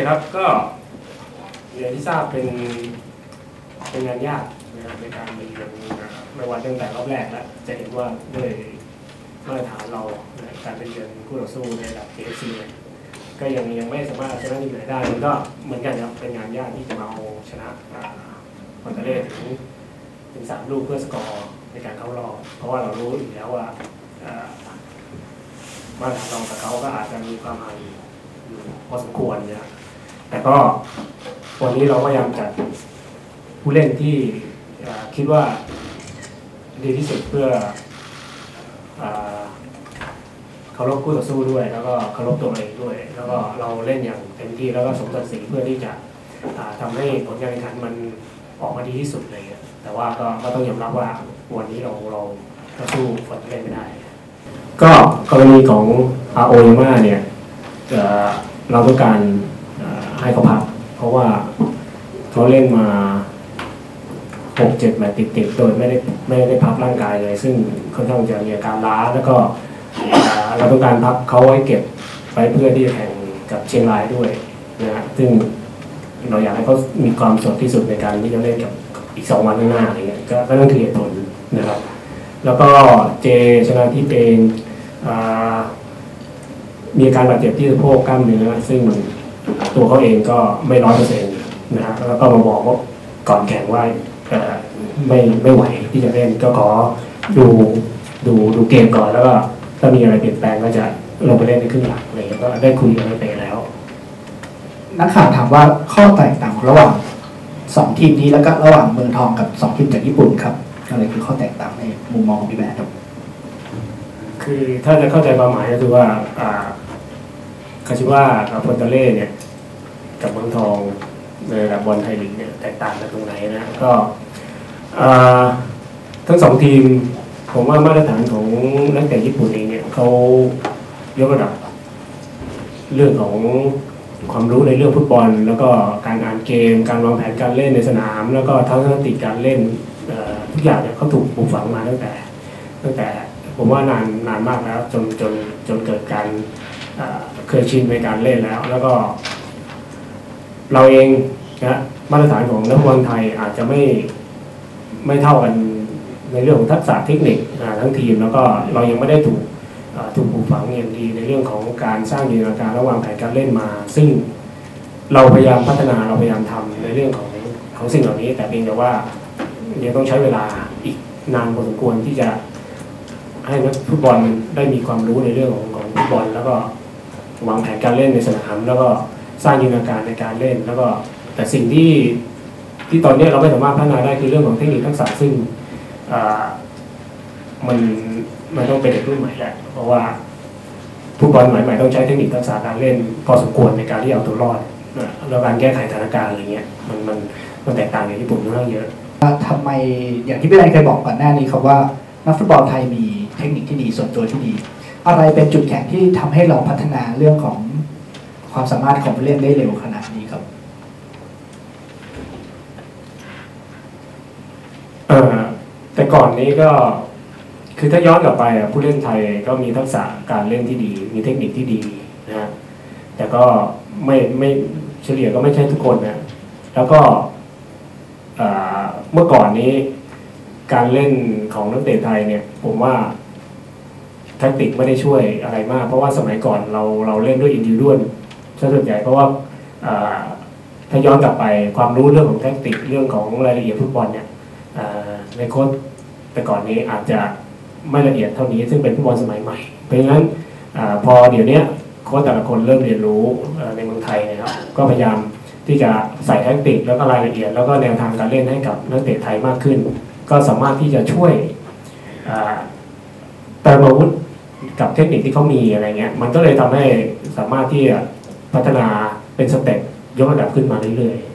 คครับก็อย่างที่ทราบเป็นเป็นงานยากนะครับในการไปเยือนนะครับไม่ว่าตั้งแต่รอบแรกแล้วจะเห็นว่าด้วยมาตรฐานเราการไปเยือนคู่ต่อสู้ในระดับ AFC เนี่ยก็ยังยังไม่สามารถชนะทีมไหนได้มันก็เหมือนกันครับเป็นงานยากที่จะมาเอาชนะคอนเทเลถึงถึงสามลูกเพื่อสกอร์ในการเข้ารอบเพราะว่าเรารู้อยู่แล้วว่าอ่ามาตรฐานเรากับเขาก็อาจจะมีความห่างอยู่พอสมควรเนี่ย แต่ก็วันนี้เราพยายามจัดผู้เล่นที่คิดว่าดีที่สุดเพื่ออเคารพคู่ต่อสู้ด้วย แล้วก็เคารพตัวเองด้วย แล้วก็เราเล่นอย่างเต็มที่แล้วก็สมศักดิ์ศรีเพื่อที่จะอ่าทำให้ผลการแข่งขันมันออกมาดีที่สุดเลยแต่ว่าก็ก็ต้องยอมรับว่าวันนี้เราเราเราสู้ฝนเล่นไม่ได้ ก็กรณีของอาโอยมาเนี่ยเราต้องการ ให้เขาพัก เพราะว่าเขาเล่นมาหกเจ็ดแมตช์ติดๆโดยไม่ได้ไม่ได้พักร่างกายเลย ซึ่งค่อนข้างจะมีอาการล้าแล้วก็เราต้องการพักเขาไว้เก็บไว้เพื่อที่จะแข่งกับเชียงรายด้วยนะฮะซึ่งเราอยากให้เขามีความสดที่สุดในการที่จะเล่นกับอีกสองวันข้างหน้าอะไรเงี้ยก็ก็นั่นคือเหตุผลนะครับ แล้วก็เจชนะที่เป็นมีอาการบาดเจ็บที่สะโพกกล้ามเนื้อซึ่ง ตัวเขาเองก็ไม่ร้อยเปอร์เซ็นต์นะฮะแล้วก็มาบอกว่าก่อนแข่งว่าเอ่อไม่ไม่ไหวที่จะเล่นก็ขอดูดูดูเกมก่อนแล้วก็ถ้ามีอะไรเปลี่ยนแปลงก็จะลงไปเล่นในครึ่งหลังอะไรอย่างเงี้ยก็ได้คุยกับนักเตะแล้ว นักข่าวถามว่าข้อแตกต่างระหว่างสองทีมนี้แล้วก็ระหว่างเมืองทองกับสองทีมจากญี่ปุ่นครับอะไรคือข้อแตกต่างในมุมมองของพี่แบร์ครับคือถ้าจะเข้าใจความหมายก็คือว่าอ่า คาชิว่ากับโพนตาเล่เนี่ยกับเมืองทองในระดับบอลไทยลีกเนี่ยแตกต่างกันตรงไหนนะก็ทั้งสองทีมผมว่ามาตรฐานของนักเตะญี่ปุ่นเองเนี่ยเขายกระดับ เรื่องของความรู้ในเรื่องฟุตบอล แล้วก็การอ่านเกม การวางแผนการเล่นในสนาม แล้วก็ทัศนคติการเล่นทุกอย่างเนี่ยเขาถูกปลูกฝังมาตั้งแต่ ตั้งแต่ผมว่านานนานมากแล้วจนจนจนเกิดการ เคยชินในการเล่นแล้ว แล้วก็ เราเองนะมาตรฐานของนักบอลไทยอาจจะไม่ไม่เท่ากันในเรื่องของทักษะเทคนิคทั้งทีม แล้วก็เรายังไม่ได้ถูกถูกปลูกฝังอย่างดีในเรื่องของการสร้างจินตนาการระหว่างแผนการเล่นมา ซึ่งเราพยายามพัฒนาเราพยายามทำในเรื่องของของสิ่งเหล่านี้ แต่เพียงแต่ว่ายังต้องใช้เวลาอีกนานพอสมควรที่จะให้นักฟุตบอลได้มีความรู้ในเรื่องของของฟุตบอลแล้วก็ วางแผนการเล่นในสนาม แล้วก็สร้างจินตนาการในการเล่น แล้วก็แต่สิ่งที่ที่ตอนนี้เราไม่สามารถพัฒนาได้คือเรื่องของเทคนิคทักษะซึ่งมันมันต้องเป็นเด็กรุ่นใหม่แหละเพราะว่าฟุตบอลใหม่ๆต้องใช้เทคนิคทักษะการเล่นพอสมควรในการที่เอาตัวรอดนะแล้วการแก้ไขสถานการณ์อะไรเงี้ยมันมันมันแตกต่างจากญี่ปุ่นค่อนข้างเยอะว่าทำไมอย่างที่พี่แบร์เคยบอกก่อนหน้านี้ครับว่านักฟุตบอลไทยมีเทคนิคที่ดีส่วนตัวที่ดี อะไรเป็นจุดแข็งที่ทำให้เราพัฒนาเรื่องของความสามารถของผู้เล่นได้เร็วขนาดนี้ครับเออแต่ก่อนนี้ก็คือถ้าย้อนกลับไปอะผู้เล่นไทยก็มีทักษะการเล่นที่ดี มีเทคนิคที่ดีนะฮะแต่ก็ไม่ไม่เฉลี่ยก็ไม่ใช่ทุกคนนะแล้วก็เมื่อก่อนนี้การเล่นของนักเตะไทยเนี่ย ผมว่า แทคติกไม่ได้ช่วยอะไรมาก เพราะว่าสมัยก่อนเราเราเล่นด้วยอินดิวด้วนส่วนใหญ่เพราะว่าถ้าย้อนกลับไปความรู้เรื่องของแทคติกเรื่องของรายละเอียดฟุตบอลเนี่ยในโค้ดแต่ก่อนนี้อาจจะไม่ละเอียดเท่านี้ซึ่งเป็นฟุตบอลสมัยใหม่ เพราะฉะนั้นอพอเดี๋ยวนี้โค้ชแต่ละคนเริ่มเรียนรู้ในเมืองไทยนะครับก็พยายามที่จะใส่แทคติกแล้วก็รายละเอียด แล้วก็แนวทางการเล่นให้กับนักเตะไทยมากขึ้น ก็สามารถที่จะช่วย เติมอาวุธกับเทคนิคที่เขามีอะไรเงี้ย มันก็เลยทำให้สามารถที่จะพัฒนาเป็นสเต็ปยกระดับขึ้นมาเรื่อยๆ